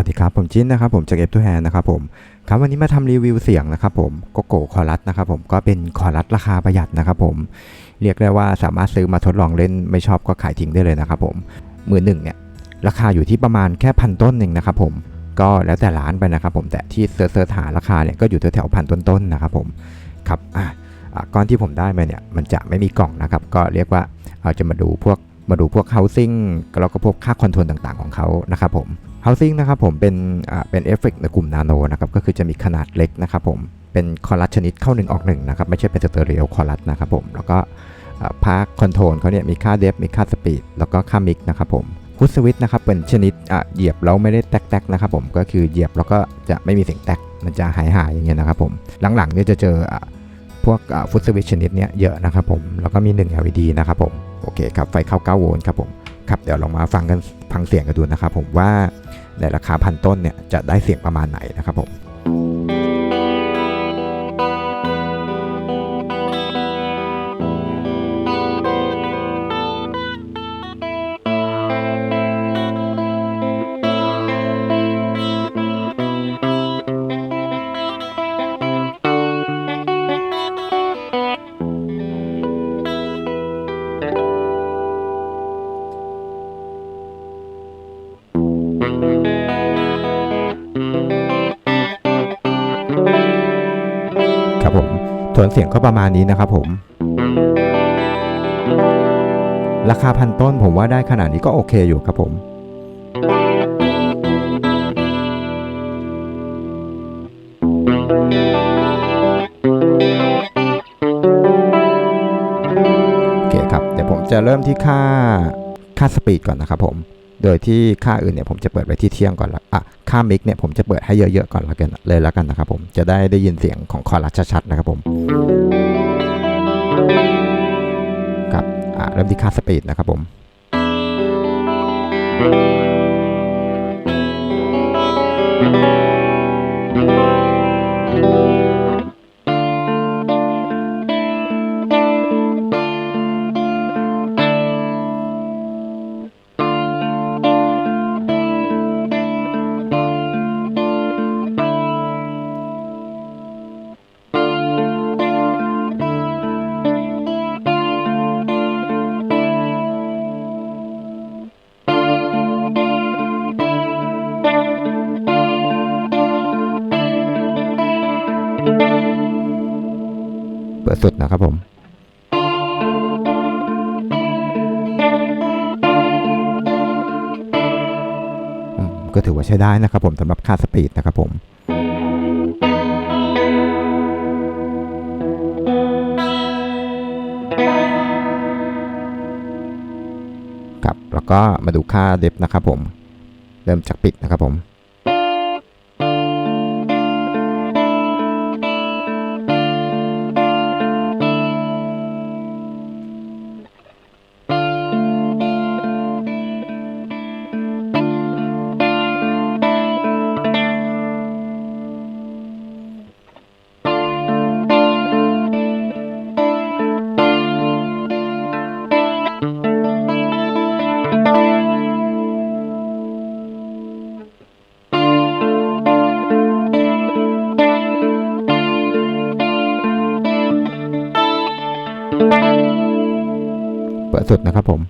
วัสดีครับผมจิ้นนะครับผมจากเอฟทูแฮนนะครับผมครับวันนี้มาทำรีวิวเสียงนะครับผมโกโก้คอรัสนะครับผมก็เป็นคอรัสราคาประหยัดนะครับผมเรียกได้ว่าสามารถซื้อมาทดลองเล่นไม่ชอบก็ขายทิ้งได้เลยนะครับผมมือหนึ่งเนี่ยราคาอยู่ที่ประมาณแค่พันต้นหนึ่งนะครับผมก็แล้วแต่ร้านไปนะครับผมแต่ที่เซิร์ชหาราคาเนี่ยก็อยู่แถวๆพันต้นๆนะครับผมครับอะอะก้อนที่ผมได้มาเนี่ยมันจะไม่มีกล่องนะครับก็เรียกว่าเราจะมาดูพวกมาดูพวก housing แล้วก็พวกค่าคอนโทรลต่างๆของเขานะครับผม housing นะครับผมเป็นอ่าเป็นเอฟเฟกในกลุ่มนาโนนะครับก็คือจะมีขนาดเล็กนะครับผมเป็นคอรัสชนิดเข้า 1 ออก1นะครับไม่ใช่เป็นสเตอริโอคอรัสนะครับผมแล้วก็พาร์คคอนโทรลเขาเนี่ยมีค่าเดฟมีค่าสปีดแล้วก็ค่ามิกนะครับผมพุทสวิตนะครับเป็นชนิดอะเหยียบแล้วไม่ได้แตกๆนะครับผมก็คือเหยียบแล้วก็จะไม่มีเสียงแตกมันจะหายหายๆอย่างเงี้ยนะครับผมหลังๆเนี่ยจะเจออะพวกฟุตสวิตชนิดเนี้ยเยอะนะครับผมแล้วก็มี 1 LED นะครับผมโอเคครับไฟเข้า 9 โวลต์ครับผมครับเดี๋ยวลองมาฟังกัน ฟังเสียงกันดูนะครับผมว่าในราคาพันต้นเนี่ยจะได้เสียงประมาณไหนนะครับผม ครับผมโทนเสียงก็ประมาณนี้นะครับผม ราคาพันต้นผมว่าได้ขนาดนี้ก็โอเคอยู่ครับผมโอเคครับ เดี๋ยวผมจะเริ่มที่ค่าค่าสปีดก่อนนะครับผม โดยที่ค่าอื่นเนี่ยผมจะเปิดไว้ที่เที่ยงก่อนละอะค่ามิกเนี่ยผมจะเปิดให้เยอะๆก่อนละกันเลยละกันนะครับผมจะได้ได้ยินเสียงของคอรัสชัดๆนะครับผมครับอะเริ่มที่ค่าสปีดนะครับผมเปิ ดสุดนะครับผมอืมก็ถือว่าใช้ได้นะครับผมสำหรับค่าสปีดนะครับผมครับแล้วก็มาดูค่าเดฟนะครับผม เริ่มจากปิดนะครับผม เปิดสุดนะครับผม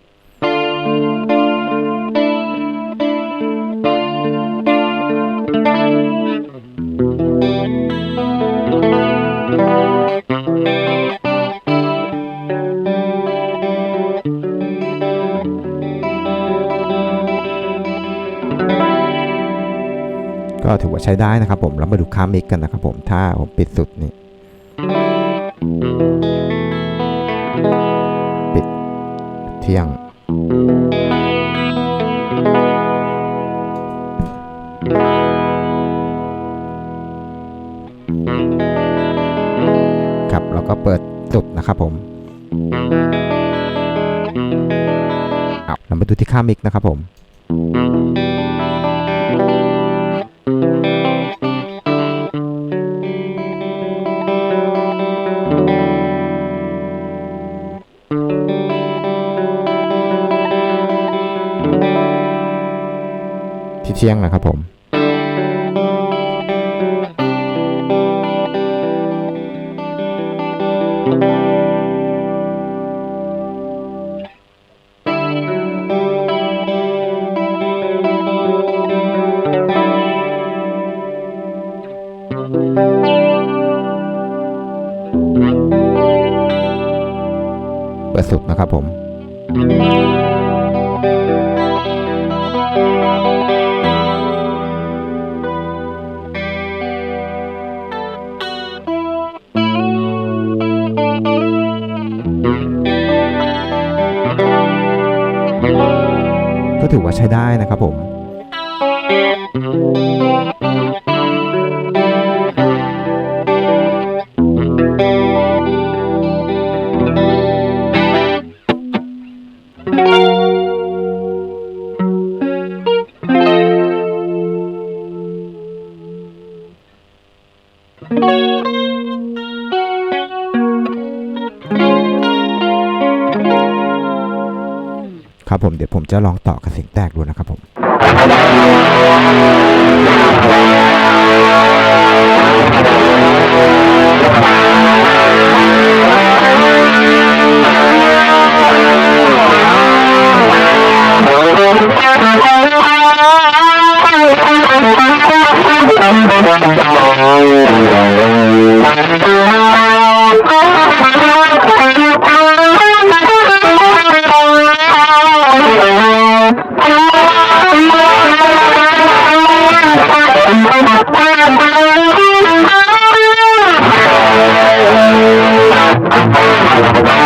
ก็ถือว่าใช้ได้นะครับผม แล้วมาดูค่ามิกกันนะครับผม ถ้าผมปิดสุดนี่ ที่ยง ครับแล้วก็เปิดจุดนะครับผมเอาเรามาดูที่ค่ามิกนะครับผม ที่เที่ยงนะครับผมประสุดนะครับผม ก็ถือว่าใช้ได้นะครับผม เดี๋ยวผมจะลองต่อกับเสียงแตกดูนะครับผม ครั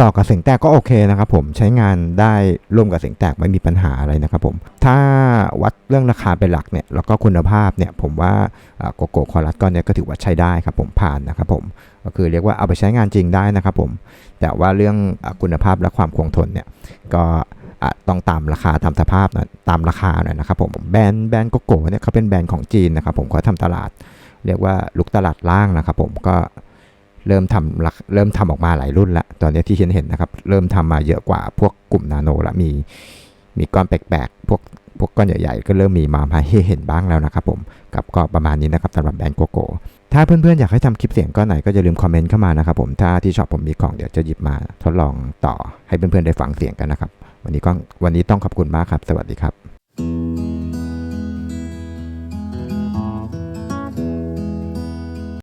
ต่อกับเสียงแตกก็โอเคนะครับผมใช้งานได้ร่วมกับเสียงแตกไม่มีปัญหาอะไรนะครับผมถ้าวัดเรื่องราคาเป็นหลักเนี่ยแล้วก็คุณภาพเนี่ยผมว่าโกโก้คอรัสก้อนเนี้ยก็ถือว่าใช้ได้ครับผมผ่านนะครับผมก็คือเรียกว่าเอาไปใช้งานจริงได้นะครับผมแต่ว่าเรื่องคุณภาพและความคงทนเนี่ยก็ต้องตามราคาตามสภาพนะตามราคาหน่อยนะครับผมแบรนด์แบรนด์โกโก้เนี่ยเขาเป็นแบรนด์ของจีนนะครับผมเขาทำตลาด เรียกว่าลุกตลาดล่างนะครับผมก็ เริ่มทำรักเริ่มทำออกมาหลายรุ่นละตอนนี้ที่เห็นเห็นนะครับ เริ่มทำมาเยอะกว่าพวกกลุ่มนาโนละมีมีก้อนแปลกๆพวกพวกก้อนใหญ่ๆ ก็เริ่มมีมาให้เห็นบ้างแล้วนะครับผมกับก็ประมาณนี้นะครับสำหรับแบรนด์โกโก้ถ้าเพื่อนๆ อยากให้ทำคลิปเสียงก้อนไหนก็อย่าลืมคอมเมนต์เข้ามานะครับผมถ้าที่ชอบผมมีของเดี๋ยวจะหยิบมาทดลองต่อให้เพื่อนๆได้ฟังเสียงกันนะครับ วันนี้ก็วันนี้ต้องขอบคุณมากครับ สวัสดีครับ